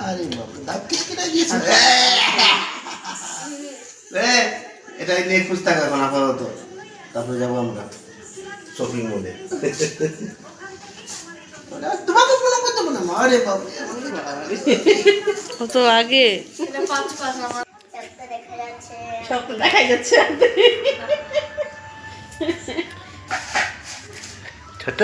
আরে বাবা দাঁত কিসকে দিয়েছে এ, এটা নিয়ে টাকা এখন আপাতত। তারপরে যাব আমরা শপিং মলে তোমাকে প্রণাম করতে না আরে বাবা ও তো আগে। চারটে দেখা যাচ্ছে। ছোট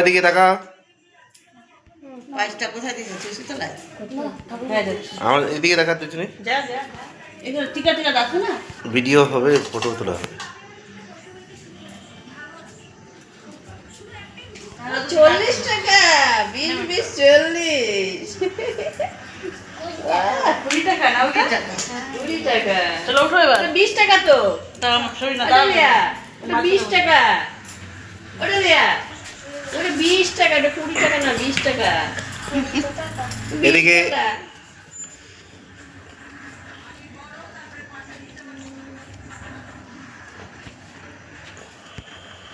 দেখে দিকে তাকা হ্যাঁ আমার এদিকে দেখা তুই ভিডিও হবে ফটো তোলা হবে। চল্লিশ টাকা বিশ বিশ চল্লিশ। কুড়ি টাকা না ওটা? কুড়ি টাকা। চলো উঠো এবার। বিশ টাকা তো। বিশ টাকা। ওটা দেয়া ওটা বিশ টাকা ওটা কুড়ি টাকা না বিশ টাকা বিশ এদিকে টাকা।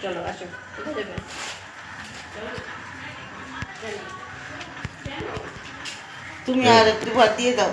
চলো আসো কোথায় যাবে তুমি আর একটু ভাত দিয়ে দাও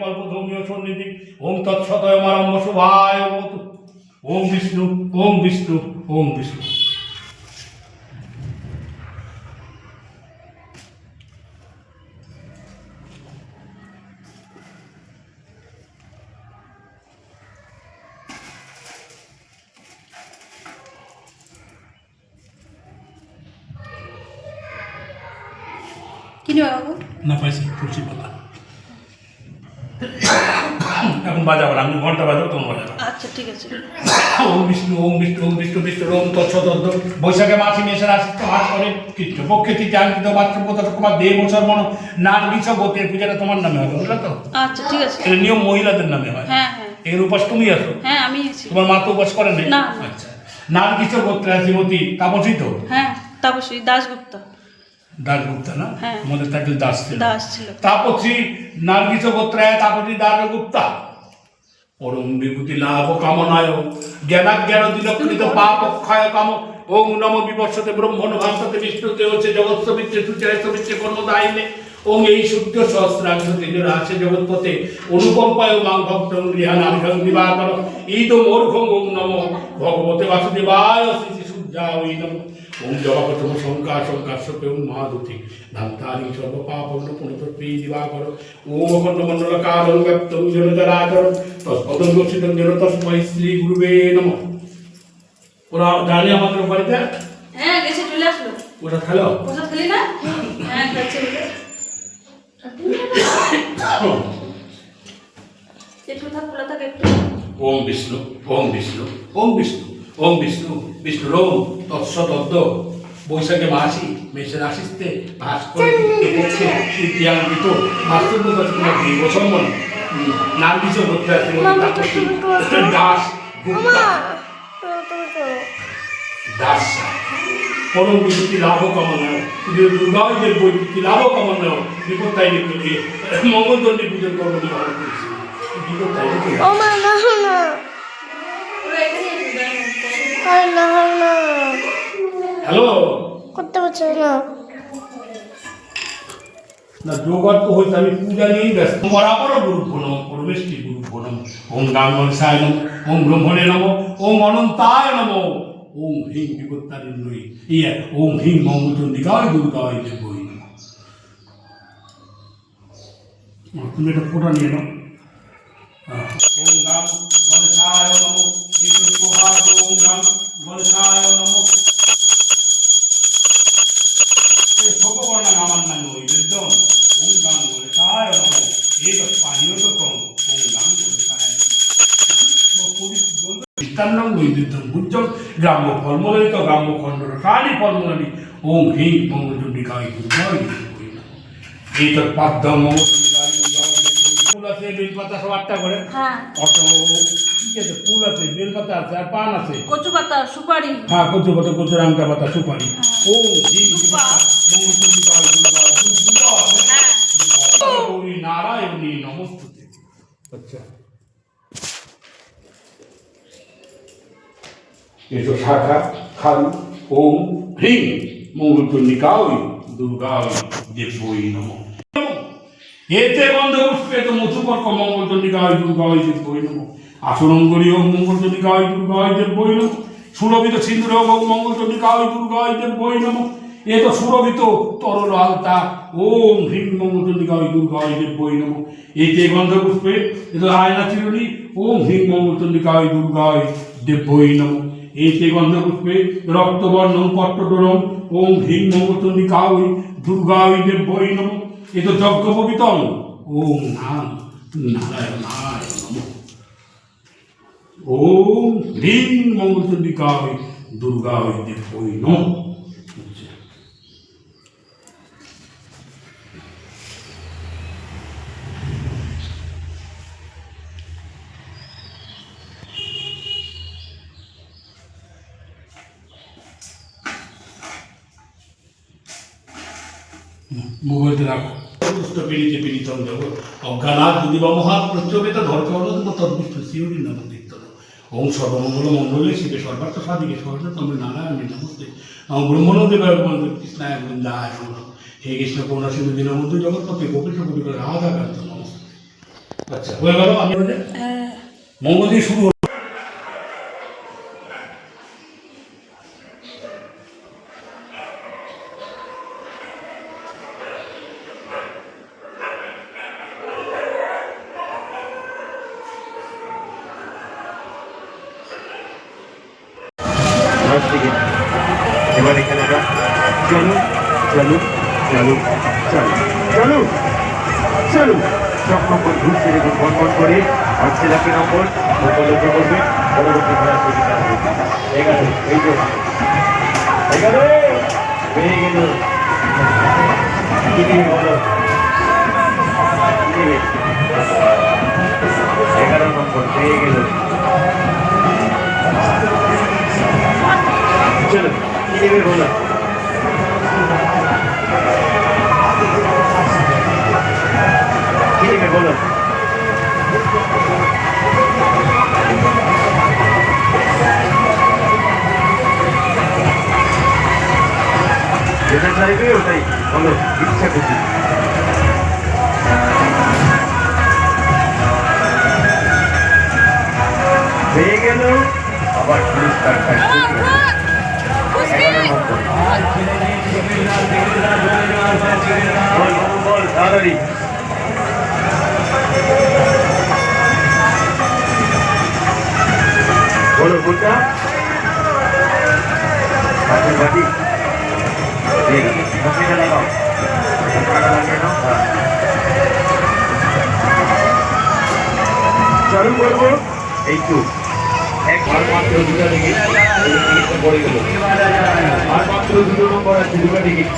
কল্পধর্মীয় সন্নিধি ওম তৎসতয় মারম্ব শুভায় ওম বিষ্ণু ওম বিষ্ণু ওম বিষ্ণু। কি নেওয়া না পাইছি তুলসী পাতা। এখন বাজাবো না, আমি ঘণ্টা বাজাবো তখন বাজাবো। আচ্ছা ঠিক আছে। ওম বিষ্ণু ওম বিষ্ণু ওম বিষ্ণু বিষ্ণু ওম তৎসদন্ত বৈশাখে মাসি মেষের আসিত হাত করে কৃষ্ণ পক্ষে তিথি আঙ্কিত মাতৃপত তোমার দেহ বছর মন নার বিছ গোতে পূজাটা তোমার নামে হবে বুঝলে তো? আচ্ছা ঠিক আছে। এটা নিয়ম মহিলাদের নামে হয়। হ্যাঁ হ্যাঁ। এর উপাস তুমি আছো? হ্যাঁ আমি তোমার মা তো উপাস করে নাই? না। আচ্ছা। নার বিছ গোত্রে শ্রীমতী তাপসী তো? হ্যাঁ তাপসী দাসগুপ্ত দাসগুপ্তা না? হ্যাঁ। আমাদের তাকে দাস ছিল। দাস ছিল। তাপসী নার্গিস গোত্রায় তাপসী দাসগুপ্তা পরম বিভূতি লাভ কামনায়। জ্ঞানাজ্ঞান দিলক্ষিত পাপ ক্ষয় কাম। ওং নম বিবর্ষতে ব্রহ্মণ ভাষতে বিষ্ণুতে হচ্ছে জগৎ সবিত্রে সুচায় কর্মদায়িনে। ওম এই শুদ্ধ সহস্রাংশ তেজরা আছে জগৎপথে অনুকম্পায় মাং ভক্ত গৃহানার্ঘং দিবাকর। ঈদ মূর্ঘং ওং নম। ভগবতে বাসুদেবায় শ্রী ওই নম ওম জবাকতম শঙ্কা শঙ্কাশ্বপে ওম মহাদুতি। ধান্তানি সর্বপাপন্ন পুনতত্ত্বী দিবাকর। ওম অখণ্ড মণ্ডল কালং ব্যক্তং জনচরাচর তৎপদং দর্শিতং জন তস্মৈ শ্রী গুরুবে নম। ওরা জানে আমাদের বাড়িতে হ্যাঁ গেছে চলে আসলো। ওরা খেলো? প্রসাদ খেলি না? হ্যাঁ খাচ্ছে বলে। একটু থাক খোলা থাক একটু। ওম বিষ্ণু ওম বিষ্ণু। ওম বিষ্ণু। ওম বিষ্ণু বিষ্ণু ওম তৎসদদ্দ বৈশাখে মাসি মেষের আশিস্তে ভাস করে আছে দাস দাস পরম বিভূতি লাভ কামনায় দুর্গাও যে বৈভূতি লাভ কামনায় বিপত্তাই মঙ্গলদণ্ডী পূজন কর্ম বিপত্তাই নিয়ে ও মা না না ওরা এখানে আর না না। হ্যালো? করতে পারছে না। না যোগার তো হয়েছে আমি পূজা নিয়েই ব্যস্ত। বরাবর গুরু নম পরমেষ্টি গুরু নম ওম গাঙ্গনসায় নম ওম ব্রহ্মণে নম ওম অনন্তায় নম ওম হ্রিং বিপত্তারিণ্যই ইয়ে ওম হ্রিং মঙ্গলচন্ডিকায় দুর্গায় দেবই তুমি এটা ফোটা নিয়ে নাও। ওম গাং গণেশায় নম ফলমূলানি ওম হ্রিং মঙ্গলচন্ডিকায় দুর্গায় এই তো পাদ্যম ফুল আছে বেলপাতা সব আটটা করে। হ্যাঁ। অত ঠিক আছে? ফুল আছে বেলপাতা আছে আর পান আছে। কচু পাতা সুপারি। হ্যাঁ কচু পাতা কচু রাংটা পাতা সুপারি। ও জি মঙ্গলচন্ডিকায় দুর্গায় হ্যাঁ গৌরী নারায়ণী নমস্তুতে। আচ্ছা। এসো শাখা খাল ওম হ্রিং মঙ্গলচন্ডিকায় দুর্গায় দেবই নম। এতে গন্ধ পুষ্পে তো মধুপর্ক মঙ্গলচন্ডিকায়, দুর্গায় দেবই নম। আসনঙ্গরী ওম মঙ্গলচন্ডিকায়, দুর্গায় দেবই নম। সুরভিত সিন্দুর ওম মঙ্গলচন্ডিকায়, দুর্গায় দেবই নম। এ তো সুরভিত তরল আলতা ওম হ্রিং মঙ্গলচন্ডিকায়, দুর্গায় দেবই নম। এতে গন্ধ পুষ্পে এ তো আয়না চিরুনি ওম হ্রিং মঙ্গলচন্ডিকায়, দুর্গায় দেবই নম। এতে গন্ধ পুষ্পে রক্তবর্ণম পট্টটরম ওম হ্রিং মঙ্গলচন্ডিকায় ওই দেবই নম। এ তো যজ্ঞ পবিতম ওম নাম নারায়ণায় নম। ওম হ্রিং দুর্গা ওই দেবই নম। মোবাইলটা রাখো। পুষ্ট পিড়িতে পিড়িতম দেব অজ্ঞানাথ যদি বা মহা প্রচবেত ধর্ষণ তদ্বিষ্ট শিউরি নাম ওম সর্বমঙ্গল মঙ্গলে শিবে সর্বার্থ সাধিকে নারায়ণ নমস্তে। কৃষ্ণায় হে কৃষ্ণ করুণা সিন্ধু দীনবন্ধু জগৎপতি গোপীশ কবি রাধা কান্ত নমস্তে। আচ্ছা হয়ে গেল? আমি মঙ্গল দিয়ে শুরু হলো দশ টিকিট এবার এখানে আমরা চলু চলু চলু চলু চলু চলু। সব নম্বর ঘুরছে দেখুন বন বন করে আসছে লাকি নম্বর উপলব্ধ করবে। পরবর্তী খেলার সুবিধা হবে এগারো, এই তো এগারো পেয়ে গেল। কি দিয়ে বলো। কি দিয়ে? এগারো নম্বর পেয়ে গেল চলো কি দেবে বলো কি দেবে বলো যেটা চাইবে ওটাই বলো ইচ্ছা খুশি হয়ে গেল আবার পুরস্কার তাড়াতাড়ি বলো কোনটা পড়ে আর মাত্র দুটো টিকিট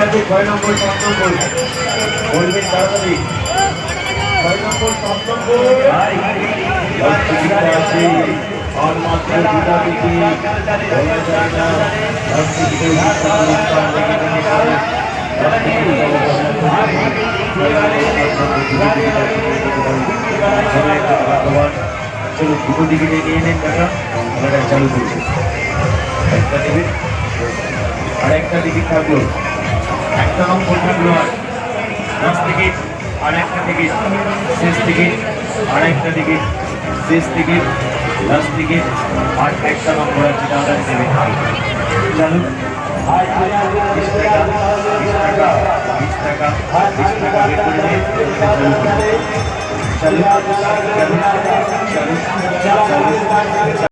আছে ছয় নম্বর সাত। নম্বর বলবেন তাড়াতাড়ি। ছয় নম্বর সাত নম্বর আর মাত্র দুটো টিকিট বলা যায় না দশ টিকিটের টিকিট চলো দুটো টিকিটে নিয়ে নেন টাকা আমরা চালু করছি একটা একটা টিকিট থাকল থাকল আর দশ টিকিট আর একটা শেষ টিকিট আর একটা শেষ টিকিট দশ টিকিট আর একটা নম্বর আছে আমরা দেবে চালু বিশ টাকা বিশ টাকা বিশ টাকা বিশ টাকা বের করে নিয়ে চালু করুন। চালু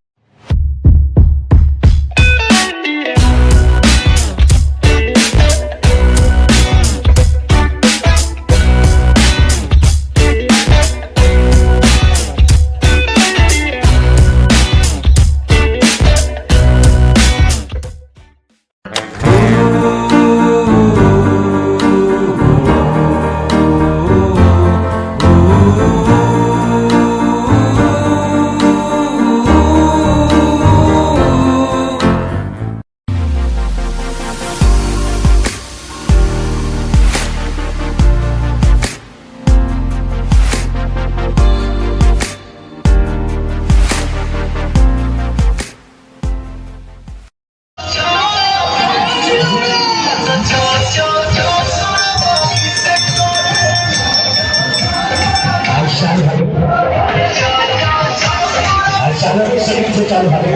হবে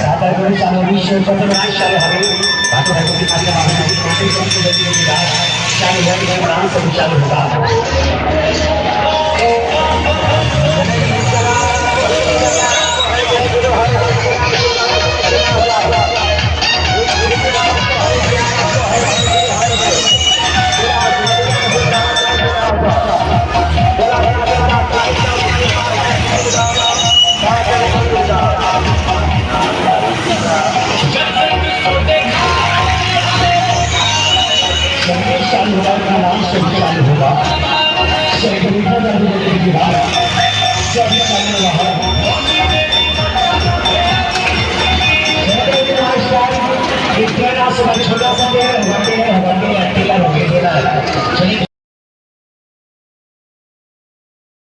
সাত আগস্ট আমরা উনিশশো পঞ্চাশ সালে হবে ভাটু ভাইপতি কাছে আমাদের কোটি কোটি ব্যক্তিগত রাজ চালু হয়ে शरीर चालू होगा शरीर को चालू होने के बाद सभी चालू रहा एक छोटा सा पेड़ होगा पेड़ होगा पेड़ अकेला होगा अकेला चलिए